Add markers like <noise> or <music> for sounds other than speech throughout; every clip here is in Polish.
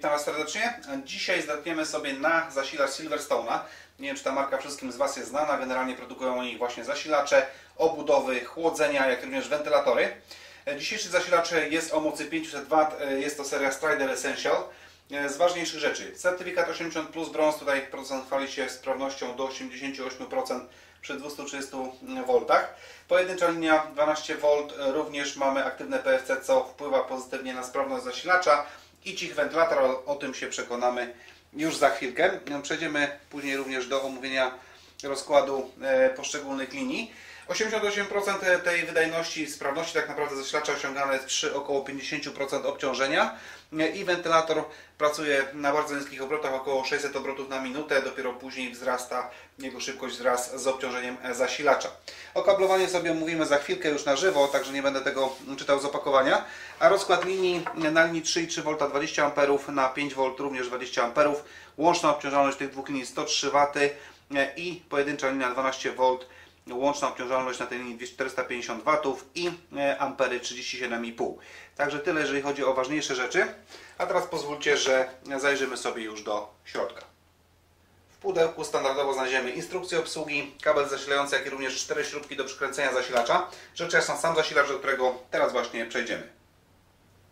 Witam Was serdecznie. Dzisiaj zerkniemy sobie na zasilacz Silverstone'a. Nie wiem, czy ta marka wszystkim z Was jest znana. Generalnie produkują oni właśnie zasilacze, obudowy, chłodzenia, jak również wentylatory. Dzisiejszy zasilacz jest o mocy 500 W. Jest to seria Strider Essential. Z ważniejszych rzeczy, certyfikat 80 plus brąz, tutaj producent chwali się sprawnością do 88% przy 230 V. Pojedyncza linia 12 V, również mamy aktywne PFC, co wpływa pozytywnie na sprawność zasilacza i cichy wentylator, o tym się przekonamy już za chwilkę. Przejdziemy później również do omówienia rozkładu poszczególnych linii. 88% tej wydajności, sprawności tak naprawdę zasilacza osiągane jest przy około 50% obciążenia i wentylator pracuje na bardzo niskich obrotach, około 600 obrotów na minutę, dopiero później wzrasta jego szybkość wraz z obciążeniem zasilacza. Okablowanie sobie omówimy za chwilkę już na żywo, także nie będę tego czytał z opakowania. A rozkład linii na linii 3,3 V 20 A, na 5 V również 20 A. Łączna obciążalność tych dwóch linii 103 W i pojedyncza linia 12 V łączna obciążalność na tej linii 450 W i ampery 37,5. Także tyle, jeżeli chodzi o ważniejsze rzeczy. A teraz pozwólcie, że zajrzymy sobie już do środka. W pudełku standardowo znajdziemy instrukcję obsługi, kabel zasilający, jak i również cztery śrubki do przykręcenia zasilacza. Rzecz jasna sam zasilacz, do którego teraz właśnie przejdziemy.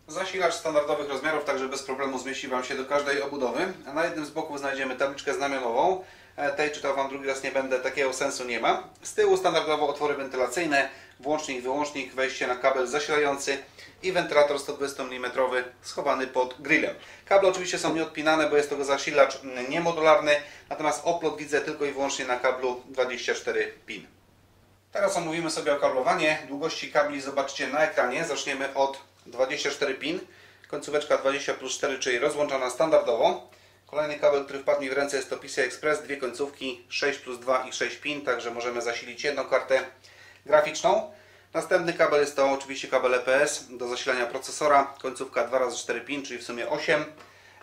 Zasilacz standardowych rozmiarów, także bez problemu zmieści Wam się do każdej obudowy. A na jednym z boków znajdziemy tabliczkę znamionową. Tej czytał Wam drugi raz nie będę, takiego sensu nie ma. Z tyłu standardowo otwory wentylacyjne, włącznik, wyłącznik, wejście na kabel zasilający i wentylator 120 mm schowany pod grillem. Kable oczywiście są nieodpinane, bo jest to zasilacz niemodularny, natomiast oplot widzę tylko i wyłącznie na kablu 24 pin. Teraz omówimy sobie okablowanie. Długości kabli zobaczcie na ekranie. Zaczniemy od 24 pin. Końcóweczka 20 plus 4, czyli rozłączana standardowo. Kolejny kabel, który wpadł mi w ręce jest to PCI Express, dwie końcówki 6 plus 2 i 6 pin, także możemy zasilić jedną kartę graficzną. Następny kabel jest to oczywiście kabel EPS do zasilania procesora, końcówka 2x4 pin, czyli w sumie 8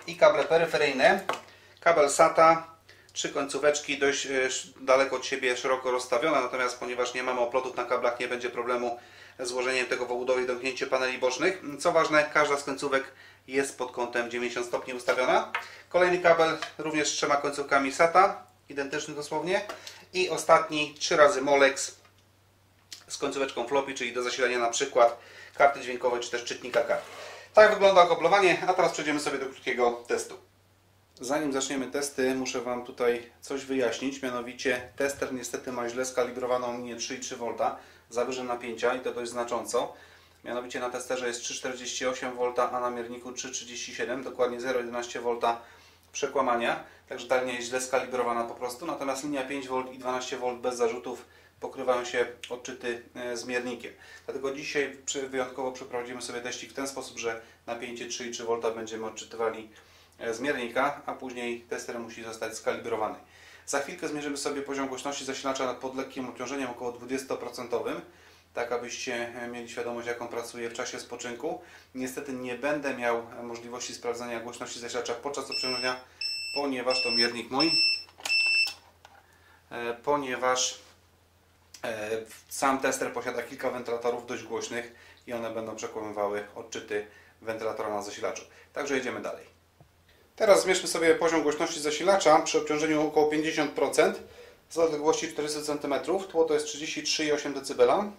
i kable peryferyjne, kabel SATA, trzy końcóweczki dość daleko od siebie szeroko rozstawione, natomiast ponieważ nie mamy oplotów na kablach nie będzie problemu z złożeniem tego w obudowie i domknięcie paneli bocznych. Co ważne, każda z końcówek jest pod kątem 90 stopni ustawiona. Kolejny kabel również z trzema końcówkami SATA, identyczny dosłownie. I ostatni 3 razy Molex z końcóweczką floppy, czyli do zasilania na przykład karty dźwiękowej czy też czytnika kart. Tak wygląda okoplowanie, a teraz przejdziemy sobie do krótkiego testu. Zanim zaczniemy testy, muszę Wam tutaj coś wyjaśnić, mianowicie tester niestety ma źle skalibrowaną linię 3,3 V, zawyżę napięcia i to dość znacząco. Mianowicie na testerze jest 3,48 V, a na mierniku 3,37, dokładnie 0,11 V przekłamania. Także ta linia jest źle skalibrowana po prostu. Natomiast linia 5V i 12V bez zarzutów pokrywają się odczyty z miernikiem. Dlatego dzisiaj wyjątkowo przeprowadzimy sobie teścik w ten sposób, że napięcie 3,3 V będziemy odczytywali z miernika, a później tester musi zostać skalibrowany. Za chwilkę zmierzymy sobie poziom głośności zasilacza pod lekkim obciążeniem około 20%, tak abyście mieli świadomość jaką pracuje w czasie spoczynku. Niestety nie będę miał możliwości sprawdzania głośności zasilacza podczas obciążenia, ponieważ to miernik mój, ponieważ sam tester posiada kilka wentylatorów dość głośnych i one będą przekłamywały odczyty wentylatora na zasilaczu. Także jedziemy dalej. Teraz zmierzmy sobie poziom głośności zasilacza przy obciążeniu około 50% z odległości 400 cm. Tło to jest 33,8 dB.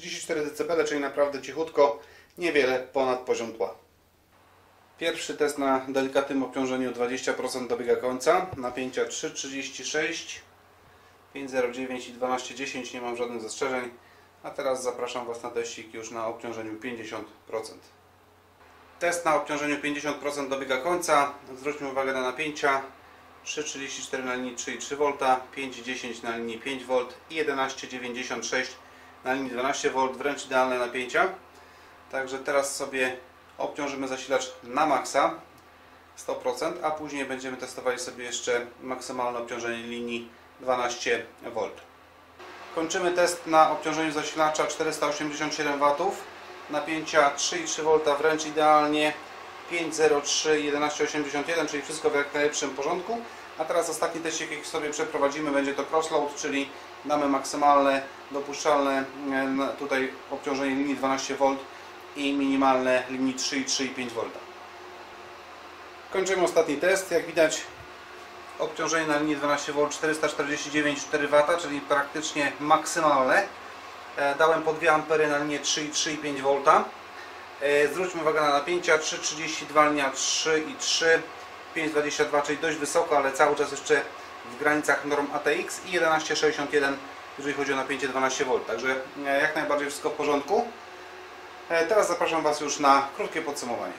...34 dB, czyli naprawdę cichutko, niewiele ponad poziom tła. Pierwszy test na delikatnym obciążeniu 20% dobiega końca. Napięcia 3,36, 5,09 i 12,10, nie mam żadnych zastrzeżeń. A teraz zapraszam Was na teścik już na obciążeniu 50%. Test na obciążeniu 50% dobiega końca. Zwróćmy uwagę na napięcia. 3,34 na linii 3,3 V, 5,10 na linii 5 V i 11,96 na linii 12 V, wręcz idealne napięcia. Także teraz sobie obciążymy zasilacz na maksa 100%, a później będziemy testowali sobie jeszcze maksymalne obciążenie linii 12 V. Kończymy test na obciążeniu zasilacza 487 W. Napięcia 3,3 V wręcz idealnie. 503 1181, czyli wszystko w jak najlepszym porządku. A teraz ostatni test, jaki sobie przeprowadzimy, będzie to crossload, czyli damy maksymalne dopuszczalne e, tutaj obciążenie linii 12 V i minimalne linii 3,3 i 5 V. Kończymy ostatni test. Jak widać obciążenie na linii 12V 449,4 W, czyli praktycznie maksymalne. E, dałem po 2 A na linię 3,3 i 5 V. E, zwróćmy uwagę na napięcia 3,32 linia 3,3 5,22 czyli dość wysoko, ale cały czas jeszcze w granicach norm ATX i 11,61 jeżeli chodzi o napięcie 12V. Także e, jak najbardziej wszystko w porządku. Teraz zapraszam Was już na krótkie podsumowanie.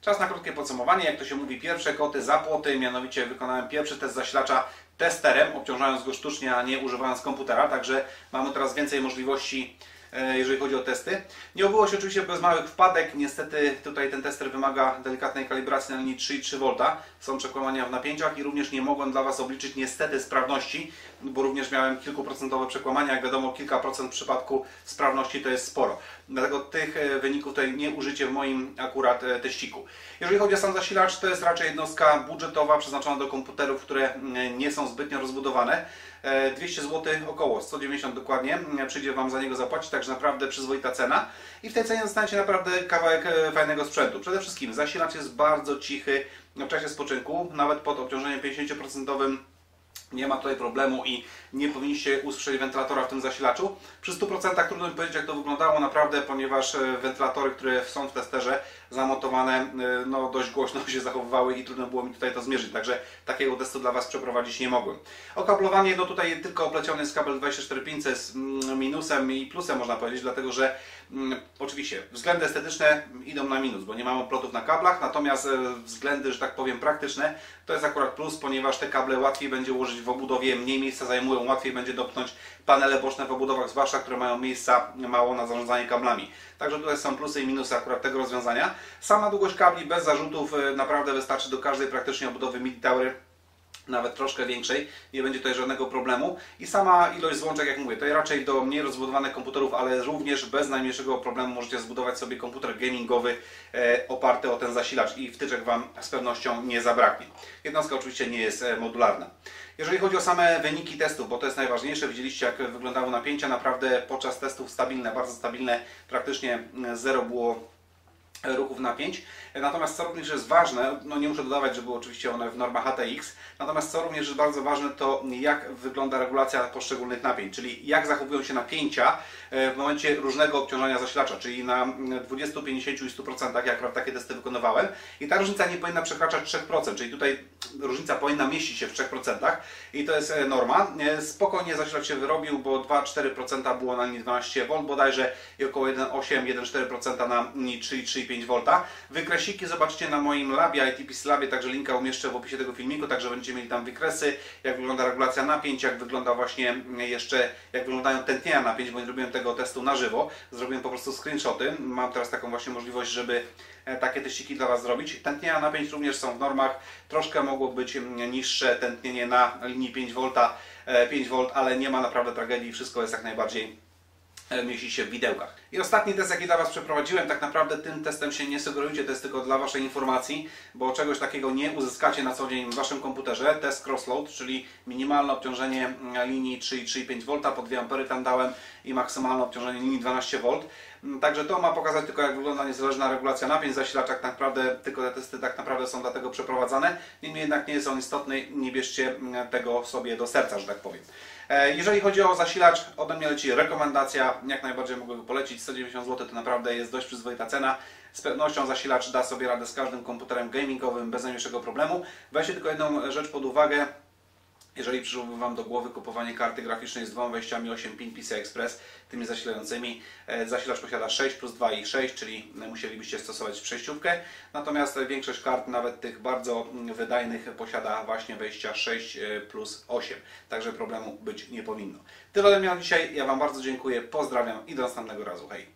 Czas na krótkie podsumowanie. Jak to się mówi, pierwsze koty za płoty. Mianowicie wykonałem pierwszy test zasilacza testerem, obciążając go sztucznie, a nie używając komputera. Także mamy teraz więcej możliwości E, jeżeli chodzi o testy. Nie obyło się oczywiście bez małych wpadek. Niestety tutaj ten tester wymaga delikatnej kalibracji na linii 3,3 V. Są przekłamania w napięciach i również nie mogłem dla Was obliczyć niestety sprawności, bo również miałem kilkuprocentowe przekłamania. Jak wiadomo, kilka procent w przypadku sprawności to jest sporo. Dlatego tych e, wyników tutaj nie użycie w moim akurat e, teściku. Jeżeli chodzi o sam zasilacz, to jest raczej jednostka budżetowa przeznaczona do komputerów, które mm, nie są zbytnio rozbudowane. 200 zł około, 190 dokładnie, przyjdzie Wam za niego zapłacić, także naprawdę przyzwoita cena. I w tej cenie dostaniecie naprawdę kawałek e, fajnego sprzętu. Przede wszystkim zasilacz jest bardzo cichy w czasie spoczynku, nawet pod obciążeniem 50% nie ma tutaj problemu i nie powinniście usłyszeć wentylatora w tym zasilaczu. Przy 100% trudno mi powiedzieć jak to wyglądało naprawdę, ponieważ e, wentylatory, które są w testerze zamontowane, e, no dość głośno <laughs> się zachowywały i trudno było mi tutaj to zmierzyć, także takiego testu dla Was przeprowadzić nie mogłem. Okablowanie, no tutaj tylko opleciony jest kabel 24500 z mm, minusem i plusem można powiedzieć, dlatego że mm, oczywiście względy estetyczne idą na minus, bo nie mamy oplotów na kablach, natomiast e, względy, że tak powiem praktyczne, to jest akurat plus, ponieważ te kable łatwiej będzie ułożyć w obudowie, mniej miejsca zajmują łatwiej będzie dopnąć panele boczne w obudowach, zwłaszcza które mają miejsca mało na zarządzanie kablami. Także tutaj są plusy i minusy akurat tego rozwiązania. Sama długość kabli bez zarzutów e, naprawdę wystarczy do każdej praktycznie obudowy midi nawet troszkę większej, nie będzie tutaj żadnego problemu. I sama ilość złączek, jak mówię, to raczej do mniej rozbudowanych komputerów, ale również bez najmniejszego problemu możecie zbudować sobie komputer gamingowy e, oparty o ten zasilacz i wtyczek Wam z pewnością nie zabraknie. Jednostka oczywiście nie jest e, modularna. Jeżeli chodzi o same wyniki testów, bo to jest najważniejsze, widzieliście jak wyglądały napięcia, naprawdę podczas testów stabilne, bardzo stabilne, praktycznie zero było ruchów napięć. Natomiast co również jest ważne, no nie muszę dodawać, że były oczywiście one w normach HTX, natomiast co również jest bardzo ważne, to jak wygląda regulacja poszczególnych napięć, czyli jak zachowują się napięcia e, w momencie różnego obciążenia zasilacza, czyli na 20, 50 i 100%, jak takie testy wykonywałem. I ta różnica nie powinna przekraczać 3%, czyli tutaj różnica powinna mieścić się w 3% i to jest e, norma. E, spokojnie zasilacz się wyrobił, bo 2-4% było na linii 12 V bodajże i około 1,8-1,4% na linii 3,3,5 V. Wykresiki zobaczcie na moim labie, ITPC Labie, także linka umieszczę w opisie tego filmiku, także będziecie mieli tam wykresy, jak wygląda regulacja napięć, jak wygląda właśnie jeszcze, jak wyglądają tętnienia napięć, bo nie zrobiłem tego testu na żywo, zrobiłem po prostu screenshoty. Mam teraz taką właśnie możliwość, żeby e, takie teściki dla Was zrobić. Tętnienia napięć również są w normach, troszkę mogło być niższe tętnienie na linii 5V, 5V, e, ale nie ma naprawdę tragedii, wszystko jest jak najbardziej mieści się w widełkach. I ostatni test, jaki dla Was przeprowadziłem, tak naprawdę tym testem się nie sugerujcie, to jest tylko dla Waszej informacji, bo czegoś takiego nie uzyskacie na co dzień w Waszym komputerze. Test crossload, czyli minimalne obciążenie mm, linii 3,5 V, po 2 A tam dałem i maksymalne obciążenie linii 12 V. Mm, także to ma pokazać tylko jak wygląda niezależna regulacja napięć zasilacza, tak naprawdę tylko te testy tak naprawdę są dlatego przeprowadzane. Niemniej jednak nie jest on istotny, nie bierzcie mm, tego sobie do serca, że tak powiem. E, jeżeli chodzi o zasilacz, ode mnie leci rekomendacja, jak najbardziej mogę go polecić, 190 zł to naprawdę jest dość przyzwoita cena. Z pewnością zasilacz da sobie radę z każdym komputerem gamingowym bez najmniejszego problemu. Weźcie tylko jedną rzecz pod uwagę, jeżeli przyszłoby Wam do głowy kupowanie karty graficznej z dwoma wejściami 8 pin PCI Express, tymi zasilającymi, e, zasilacz posiada 6 plus 2 i 6, czyli musielibyście stosować przejściówkę. Natomiast większość kart, nawet tych bardzo wydajnych, posiada właśnie wejścia 6 e, plus 8. Także problemu być nie powinno. Tyle ode dzisiaj. Ja Wam bardzo dziękuję, pozdrawiam i do następnego razu. Hej!